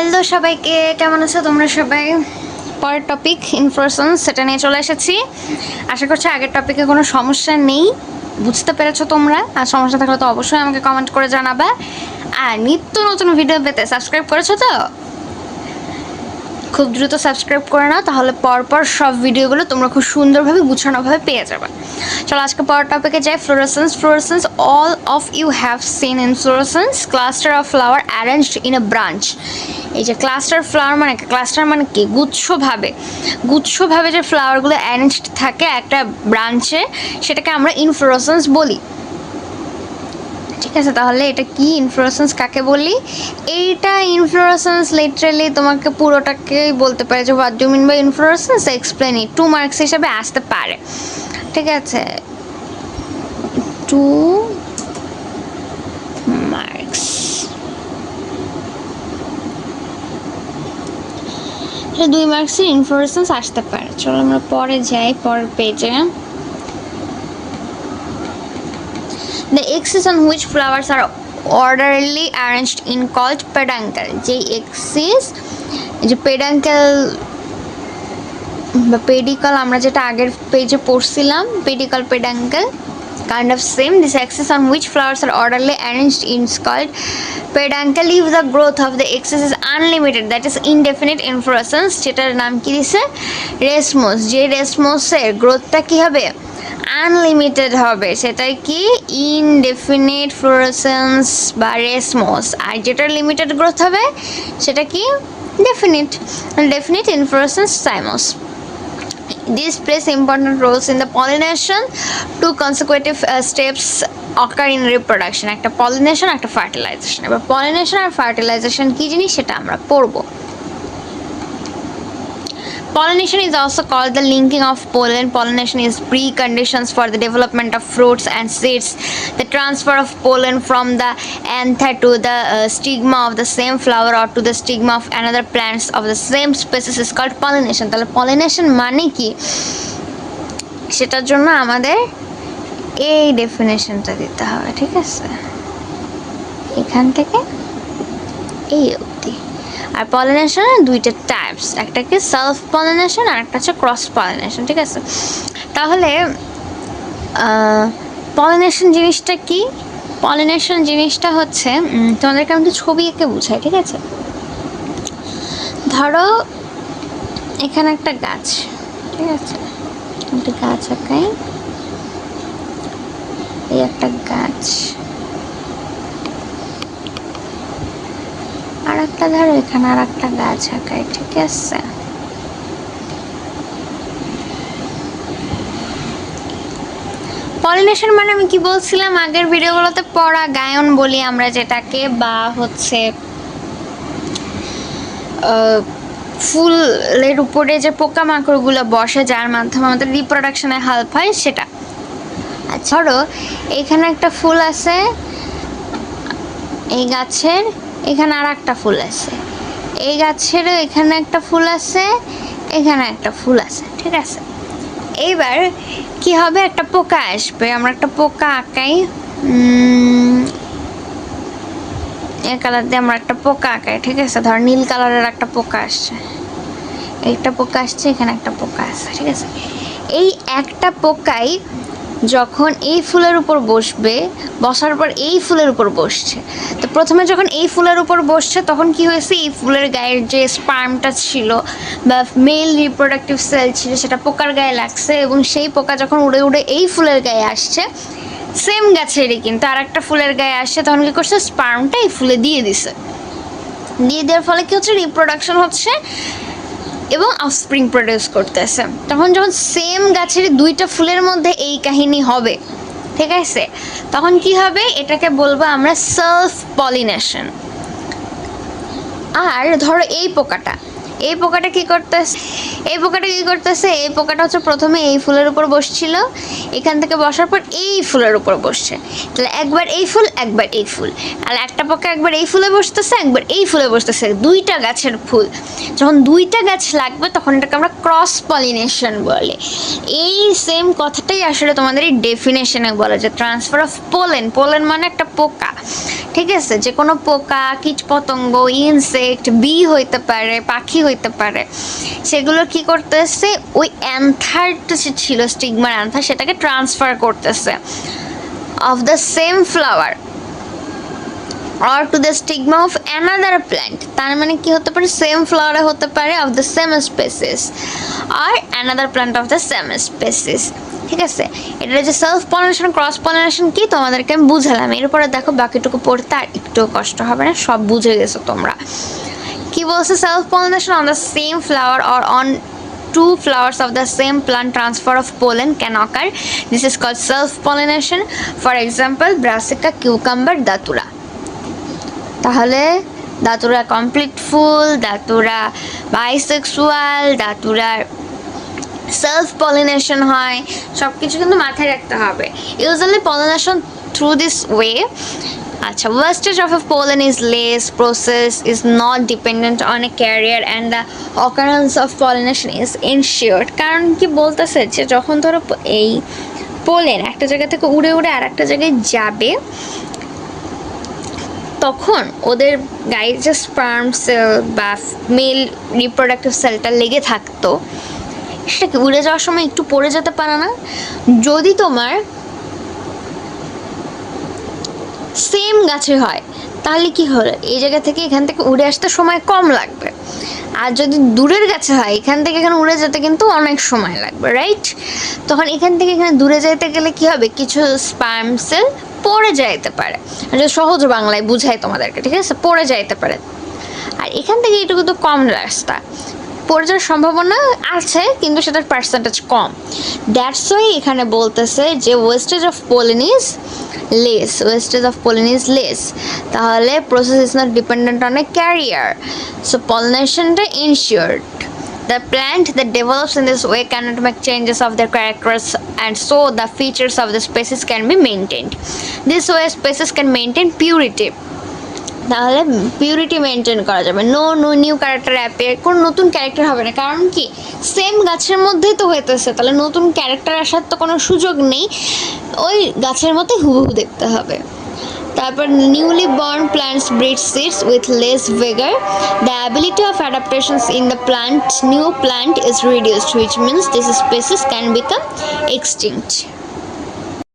Hello সবাইকে, কেমন আছো তোমরা সবাই? পরের টপিক ইনফরমেশন সেটা নিয়ে চলে এসেছি। আশা করছি আগের টপিকে কোনো সমস্যা নেই। বুঝতে পেরেছ তোমরা? আর সমস্যা থাকলে তো অবশ্যই আমাকে কমেন্ট করে জানাবে। আর নিত্য নতুন ভিডিও পেতে সাবস্ক্রাইব করেছ তো? খুব দ্রুত সাবস্ক্রাইব করে নাও, তাহলে পরপর সব ভিডিওগুলো তোমরা খুব সুন্দরভাবে গুছানোভাবে পেয়ে যাবে। চলো আজকে পরের টপিকে যাই florescence florescence all of you have seen in florescence cluster of flower arranged in a branch এই যে ক্লাস্টার ফ্লাওয়ার মানে ক্লাস্টার মানে কি? গুচ্ছভাবে। গুচ্ছভাবে যে ফ্লাওয়ারগুলো অ্যারেঞ্জড থাকে একটা ব্রাঞ্চে সেটাকে আমরা ইনফ্লোরেসেন্স বলি। আছে, তাহলে এটা কি ইনফ্লোরেসেন্স কাকে বলি? এইটা ইনফ্লোরেসেন্স লিটারালি তোমাকে পুরোটাকেই বলতে পারে যে what do mean by inflorescence explain it to marks হিসাবে আসতে পারে। ঠিক আছে? টু মার্কস দুই মার্কসের ইনফ্লোরেসেন্স আসতে পারে। চলো আমরা পরে যাই, পরের পেজে The axis on which flowers are orderly arranged in called peduncle যে axis যে পেডাঙ্কেল বা পেডিকল আমরা যেটা আগের পেজে পড়ছিলাম pedicel peduncle kind of same this axis on which flowers are orderly arranged in called peduncle if the growth of the axis is unlimited that is indefinite inflorescence যেটার নাম কি দিছে রেসমোস যে রেসমোসের গ্রোথটা কি হবে আনলিমিটেড হবে সেটাই কি ইনডেফিনিট ফ্লোরেসেন্স বা রেসমোস আর যেটা লিমিটেড গ্রোথ হবে সেটা কি definite definite inflorescence cymose These plays important roles in the pollination. Two consecutive uh, steps occur in reproduction. একটা pollination একটা fertilization. এবার pollination আর fertilization কি জিনিস সেটা আমরা পড়ব Pollination is also called the linking of pollen. Pollination is preconditions for the development of fruits and seeds. The transfer of pollen from the anther to the uh, stigma of the same flower or to the stigma of another plants of the same species is called pollination. তাহলে pollination মানে কি সেটার জন্য আমাদের এই ডেফিনেশনটা দিতে হবে ঠিক আছে এখান থেকে এই অবধি আর পলিনেশনের দুইটা টাইপস একটা কি সেলফ পলিনেশন আর একটা হচ্ছে ক্রস পলিনেশন ঠিক আছে? তাহলে পলিনেশন জিনিসটা কি? পলিনেশন জিনিসটা হচ্ছে তোমাদেরকে আমি একটু ছবি এঁকে বুঝাই, ঠিক আছে? ধরো, এখানে একটা গাছ, ঠিক আছে? একটা গাছ এই একটা গাছ। আর একটা ধরো, এখানে আর একটা গাছ আঁকাই ঠিক আছে? পলিনেশন মানে আমি কি বলছিলাম? আগের ভিডিওগুলোতে পড়া গায়ন বলি আমরা যেটাকে, বা হচ্ছে ফুলের উপরে যে পোকামাকড়গুলো বসে, যার মাধ্যমে আমাদের রিপ্রোডাকশনে হেল্প হয় সেটা। আচ্ছা ধরো, এখানে একটা ফুল আছে, এই গাছের এখানে আর একটা ফুল আছে। এই গাছেরও এখানে একটা ফুল আছে, এখানে একটা ফুল আছে, ঠিক আছে? এইবার কি হবে? একটা পোকা আসবে। আমরা একটা পোকা আঁকাই। এ কালার দিয়ে আমরা একটা পোকা আঁকাই, ঠিক আছে? ধর নীল কালারের একটা পোকা আসছে। একটা পোকা আসছে, এখানে একটা পোকা আছে, ঠিক আছে? এই একটা পোকাই যখন এই ফুলের উপর বসবে, বসার পর এই ফুলের উপর বসছে। তো প্রথমে যখন এই ফুলের উপর বসছে, তখন কি হয়েছে? এই ফুলের গায়ের যে স্পার্মটা ছিল বা মেল রিপ্রোডাক্টিভ সেল ছিল, সেটা পোকার গায়ে লাগছে এবং সেই পোকা যখন উড়ে উড়ে এই ফুলের গায়ে আসছে সেম গাছেরই কিন্তু আর একটা ফুলের গায়ে আসছে, তখন কি করছে? স্পার্মটা এই ফুলে দিয়ে দিছে। দিয়ে দেওয়ার ফলে কি হচ্ছে? রিপ্রোডাকশন হচ্ছে। এবং অফস্প্রিং প্রডিউস করতেছে। তখন যখন সেম গাছের দুইটা ফুলের মধ্যে এই কাহিনী হবে, ঠিক আছে? তখন কি হবে? এটাকে বলব আমরা সেলফ পলিনেশন আর ধরো এই পোকাটা এই পোকাটা কি করতেছে? এই পোকাটা কি করতেছে? এই পোকাটা হচ্ছে প্রথমে এই ফুলের উপর বসছিল। এখান থেকে বসার পর এই ফুলের উপর বসছে। তাহলে একবার এই ফুল, একবার এই ফুল। আর একটা পোকা একবার এই ফুলে বসতেছে, একবার এই ফুলে বসতেছে। দুইটা গাছের ফুল। যখন দুইটা গাছ লাগবে, তখন এটাকে আমরা ক্রস পলিনেশন বলে। এই সেম কথাটাই আসলে তোমাদের এই ডেফিনেশনে বলে যে ট্রান্সফার অফ পোলেন পোলেন মানে একটা পোকা। ঠিক আছে, যে কোনো পোকা কীট পতঙ্গ ইনসেক্ট বি হইতে পারে, পাখি হইতে পারে, সেগুলো কি করতেছে? ওই অ্যান্থারটা ছিল স্টিগমার অ্যান্থার সেটাকে ট্রান্সফার করতেছে। Of the same flower or to the stigma of another plant তার মানে কি হতে পারে? সেম ফ্লাওয়ারে হতে পারে of the same species R another plant of the same species ঠিক আছে? এটা যে সেলফ পলিনেশন ক্রস পলিনেশন কি? তোমাদেরকে আমি বুঝালাম। এরপরে দেখো বাকিটুকু পড়তে আর একটু কষ্ট হবে না, সব বুঝে গেছো তোমরা। কি বলছে self pollination on the same flower or on two flowers of the same plant, transfer of pollen can occur. This is called self pollination for example, brassica, cucumber, datura. তাহলে দাতুরা কমপ্লিট ফুল datura bisexual দাতুরার self pollination হয় সব কিছু কিন্তু মাথায় রাখতে হবে। Usually pollination through this way আচ্ছা wastage of a pollen is less process is not dependent on a carrier and the occurrence of pollination is ensured কারণ কি বলতেছে যে, যখন ধরো এই পোলেন একটা জায়গা থেকে উড়ে উড়ে আর একটা জায়গায় যাবে, তখন ওদের গায়ে যে স্পার্ম সেল বা মেল রিপ্রোডাক্টিভ সেলটা লেগে থাকতো সেটা কি উড়ে যাওয়ার সময় একটু পড়ে যেতে পারে না। যদি তোমার সেম গাছে হয়, তাহলে কি হলো? এই জায়গা থেকে এখান থেকে উড়ে আসতে সময় কম লাগবে। আর যদি দূরের গাছে হয়, এখান থেকে এখানে উড়ে যেতে কিন্তু অনেক সময় লাগবে রাইট তখন এখান থেকে এখানে দূরে যেতে গেলে কি হবে? কিছু স্পার্ম সেল পড়ে যাইতে পারে। সহজ বাংলায় বুঝাই তোমাদেরকে, ঠিক আছে? পড়ে যাইতে পারে। আর এখান থেকে এটুকু তো কম রাস্তা। পড়ে যাওয়ার সম্ভাবনা আছে কিন্তু সেটার পার্সেন্টেজ কম দ্যাটস ওয়াই এখানে বলতেছে যে wastage of pollen is less wastage of pollen is less তাহলে process is not dependent on a carrier so পলিনেশনটা ensured The plant that develops in this way cannot make changes of their characters and so the features of the species can be maintained. This way species can maintain purity. তাহলে purity maintain করা যাবে। No no new character অ্যাপের কোনো নতুন character হবে না। কারণ কি? সেম গাছের মধ্যেই তো হইতেছে। তাহলে নতুন ক্যারেক্টার আসার তো কোনো সুযোগ নেই। ওই গাছের মতোই হুবহু দেখতে হবে। তারপর newly born plants breed seeds with less vigour the ability of adaptations in the plant new plant is reduced which means this species can become extinct